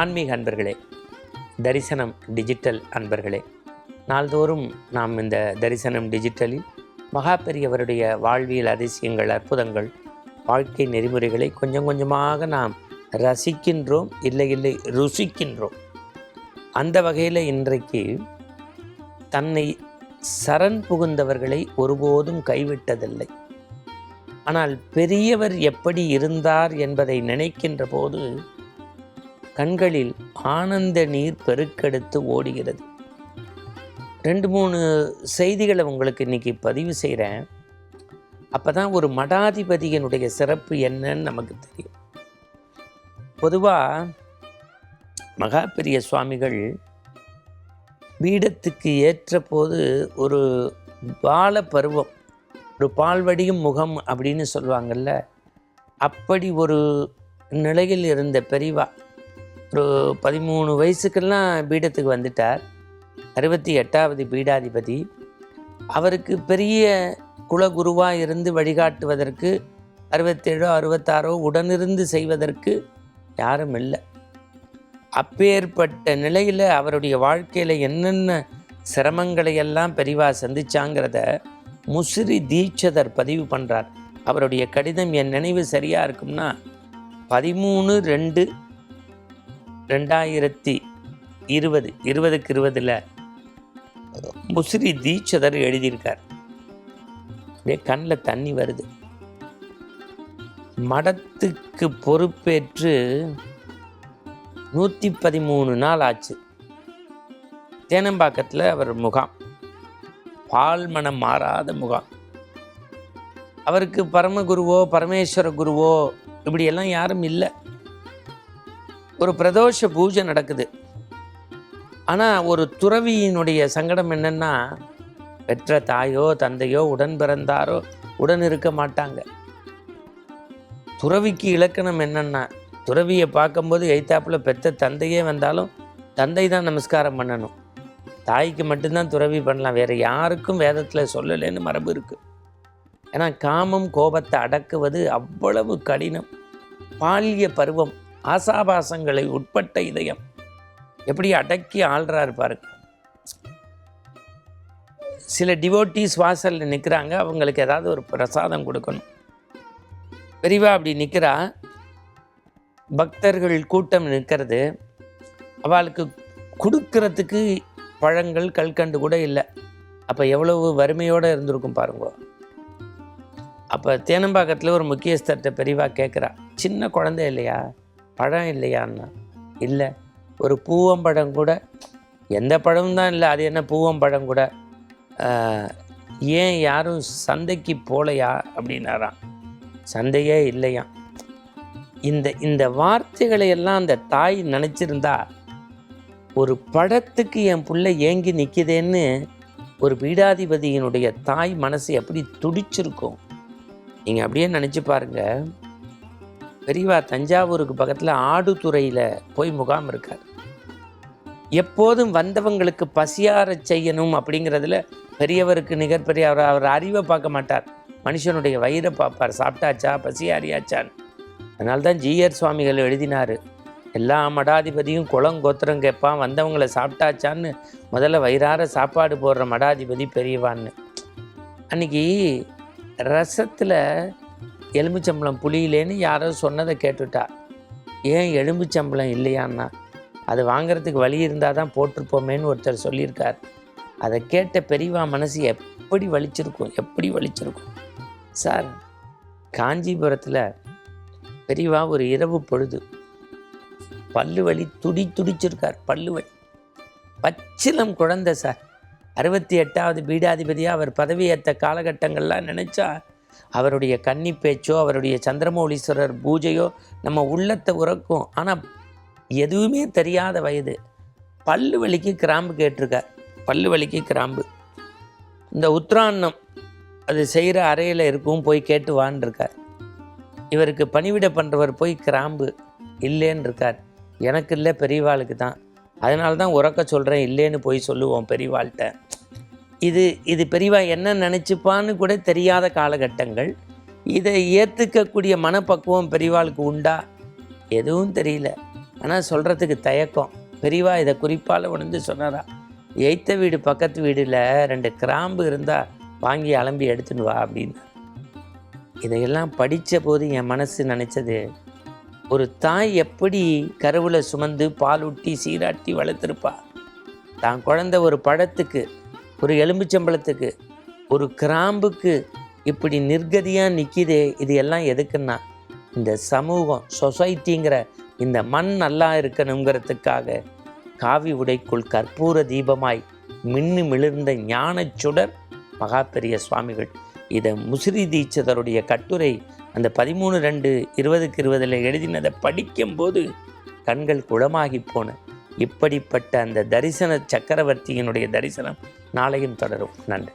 ஆன்மீக அன்பர்களே தரிசனம் டிஜிட்டல் அன்பர்களே. நாள்தோறும் நாம் இந்த தரிசனம் டிஜிட்டலில் மகா பெரியவருடைய வாழ்வியல் அதிசயங்கள் அற்புதங்கள் வாழ்க்கை நெறிமுறைகளை கொஞ்சம் கொஞ்சமாக நாம் ரசிக்கின்றோம் இல்லை இல்லை ருசிக்கின்றோம். அந்த வகையில் இன்றைக்கு தன்னை சரண் புகுந்தவர்களை ஒருபோதும் கைவிட்டதில்லை. ஆனால் பெரியவர் எப்படி இருந்தார் என்பதை நினைக்கின்ற போது கண்களில் ஆனந்த நீர் பெருக்கெடுத்து ஓடுகிறது. ரெண்டு மூணு செய்திகளை உங்களுக்கு இன்னைக்கு பதிவு செய்கிறேன் அப்போ தான் ஒரு மடாதிபதியினுடைய சிறப்பு என்னன்னு நமக்கு தெரியும். பொதுவாக மகா பெரிய சுவாமிகள் பீடத்துக்கு ஏற்ற போது ஒரு பால பருவம் ஒரு பால்வடியும் முகம் அப்படின்னு சொல்லுவாங்கல்ல அப்படி ஒரு நிலையில் இருந்த பெரிவா ஒரு பதிமூணு வயசுக்கெல்லாம் பீடத்துக்கு வந்துட்டார். அறுபத்தி எட்டாவது பீடாதிபதி. அவருக்கு பெரிய குலகுருவாக இருந்து வழிகாட்டுவதற்கு அறுபத்தேழோ அறுபத்தாறோ உடனிருந்து செய்வதற்கு யாரும் இல்லை. அப்பேற்பட்ட நிலையில் அவருடைய வாழ்க்கையில் என்னென்ன சிரமங்களை எல்லாம் பெரிவா சந்திச்சாங்கிறத முசிறி தீட்சதர் பதிவு பண்ணுறார் அவருடைய கடிதம் என் நினைவு சரியாக இருக்கும்னா பதிமூணு ரெண்டு ரெண்டாயிரத்தி இருபது இருபதுக்கு இருபதில் முசிறி தீட்சதர் எழுதியிருக்கார். அப்படியே கண்ணில் தண்ணி வருது. மடத்துக்கு பொறுப்பேற்று நூற்றி பதிமூணு நாள் ஆச்சு. தேனம்பாக்கத்தில் அவர் முகாம். பால் மனம் மாறாத முகாம். அவருக்கு பரமகுருவோ பரமேஸ்வர குருவோ இப்படியெல்லாம் யாரும் இல்லை. ஒரு பிரதோஷ பூஜை நடக்குது. ஆனால் ஒரு துறவியினுடைய சங்கடம் என்னென்னா பெற்ற தாயோ தந்தையோ உடன் பிறந்தாரோ உடன் இருக்க மாட்டாங்க. துறவிக்கு இலக்கணம் என்னென்னா துறவியை பார்க்கும்போது எய்த்தாப்பில் பெற்ற தந்தையே வந்தாலும் தந்தை தான் நமஸ்காரம் பண்ணணும். தாய்க்கு மட்டும்தான் துறவி பண்ணலாம். வேறு யாருக்கும் வேதத்தில் சொல்லலைன்னு மரபு இருக்குது ஏன்னா காமம் கோபத்தை அடக்குவது அவ்வளவு கடினம். பால்ய பருவம். ஆசாபாசங்களை உட்பட்ட இதயம் எப்படி அடக்கி ஆள்றார் பாருங்க. சில டிவோட்டிஸ் வாசலில் நிற்கிறாங்க அவங்களுக்கு ஏதாவது ஒரு பிரசாதம் கொடுக்கணும். பெரியவா அப்படி நிற்கிறா பக்தர்கள் கூட்டம் நிற்கிறது. அவளுக்கு கொடுக்கறதுக்கு பழங்கள் கல்கண்டு கூட இல்லை. அப்போ எவ்வளவு வறுமையோடு இருந்திருக்கும் பாருங்க. அப்போ தேனம்பாக்கத்தில் ஒரு முக்கியஸ்தர்கிட்ட பெரியவா கேட்குறா சின்ன குழந்தை இல்லையா? பழம் இல்லையான்னா? இல்லை. ஒரு பூவம்பழம் கூட எந்த பழமும் தான் இல்லை. அது என்ன பூவம்பழம் கூட? ஏன் யாரும் சந்தைக்கு போகலையா அப்படின்னாராம். சந்தையே இல்லையாம். இந்த இந்த வார்த்தைகளை எல்லாம் அந்த தாய் நினச்சிருந்தா ஒரு படத்துக்கு என் பிள்ளை ஏங்கி நிற்கிதேன்னு ஒரு பீடாதிபதியினுடைய தாய் மனசு எப்படி துடிச்சிருக்கும்? நீங்கள் அப்படியே நினச்சி பாருங்கள் பெரியவா தஞ்சாவூருக்கு பக்கத்தில் ஆடுதுறையில் போய் முகாம் இருக்கார். எப்போதும் வந்தவங்களுக்கு பசியார செய்யணும் அப்படிங்கிறதுல பெரியவருக்கு நிகர் பெரிய அவர் அவர் அறிவை பார்க்க மாட்டார். மனுஷனுடைய வயிறை பார்ப்பார். சாப்பிட்டாச்சா? பசியாரியாச்சான்னு அதனால்தான் தான் சுவாமிகள் எழுதினார். எல்லா மடாதிபதியும் குளம் கோத்திரம் கேட்பான். வந்தவங்களை சாப்பிட்டாச்சான்னு முதல்ல வயிறார சாப்பாடு போடுற மடாதிபதி பெரியவான்னு. அன்றைக்கி ரசத்தில் எலும்புச்சம்பளம் புளியிலேன்னு யாரோ சொன்னதை கேட்டுட்டா. ஏன் எலும்புச்சம்பளம் இல்லையான்னா? அது வாங்குறதுக்கு வழி இருந்தால் தான் போட்டிருப்போமேன்னு ஒருத்தர் சொல்லியிருக்கார். அதை கேட்ட பெரியவா மனசு எப்படி வலிச்சிருக்கும் எப்படி வலிச்சிருக்கும்? சார் காஞ்சிபுரத்தில் பெரியவா ஒரு இரவு பொழுது பல்லு வலி துடி துடிச்சிருக்கார் பல்லு வலி. பச்சிலம் குழந்தை சார். அறுபத்தி எட்டாவது பீடாதிபதியாக அவர் பதவியேற்ற காலகட்டங்கள்லாம் நினச்சா அவருடைய கன்னி பேச்சோ அவருடைய சந்திரமௌலீஸ்வரர் பூஜையோ நம்ம உள்ளத்தை உறக்கும். ஆனால் எதுவுமே தெரியாத வயது. பல்லு வலிக்கு கிராம்பு கேட்டிருக்கார். பல்லு வலிக்கு கிராம்பு. இந்த உத்ராண்ணம் அது செய்கிற அறையில் இருக்கும் போய் கேட்டு வான்னு இருக்கார் இவருக்கு பணிவிட பண்ணுறவர் போய் கிராம்பு இல்லைன்னு இருக்கார் எனக்கு இல்லை பெரியவாளுக்கு தான். அதனால தான் உறக்க சொல்கிறேன் இல்லைன்னு போய் சொல்லுவோம் பெரியவாள்கிட்ட. இது இது பெரியவா என்ன நினச்சிப்பான்னு கூட தெரியாத காலகட்டங்கள். இதை ஏற்றுக்கக்கூடிய மனப்பக்குவம் பெரியவாளுக்கு உண்டா? எதுவும் தெரியல. ஆனால் சொல்கிறதுக்கு தயக்கம். பெரியவா இதை குறிப்பால் உணர்ந்து சொன்னாரா? எய்த்த வீடு பக்கத்து வீடில் ரெண்டு கிராம்பு இருந்தால் வாங்கி அலம்பி எடுத்துன்னு வா அப்படின்னு. இதையெல்லாம் படித்த போது என் மனசு நினச்சது ஒரு தாய் எப்படி கருவில் சுமந்து பாலூட்டி சீராட்டி வளர்த்துருப்பா? தான் குழந்த ஒரு பழத்துக்கு ஒரு எலும்புச்சம்பளத்துக்கு ஒரு கிராம்புக்கு இப்படி நிர்கதியாக நிற்கிதே இது எல்லாம் எதுக்குன்னா இந்த சமூகம் சொசைட்டிங்கிற இந்த மண் நல்லா இருக்கணுங்கிறதுக்காக காவி உடைக்குள் கற்பூர தீபமாய் மின்னு மிளிர்ந்த ஞானச் சுடர் மகா பெரிய சுவாமிகள். இதை முசிறி தீட்சிதருடைய கட்டுரை அந்த பதிமூணு ரெண்டு இருபதுக்கு இருபதில் எழுதினதை படிக்கும்போது கண்கள் குளமாகி போன. இப்படிப்பட்ட அந்த தரிசன சக்கரவர்த்தியினுடைய தரிசனம் நாளையும் தொடரும். நன்றி.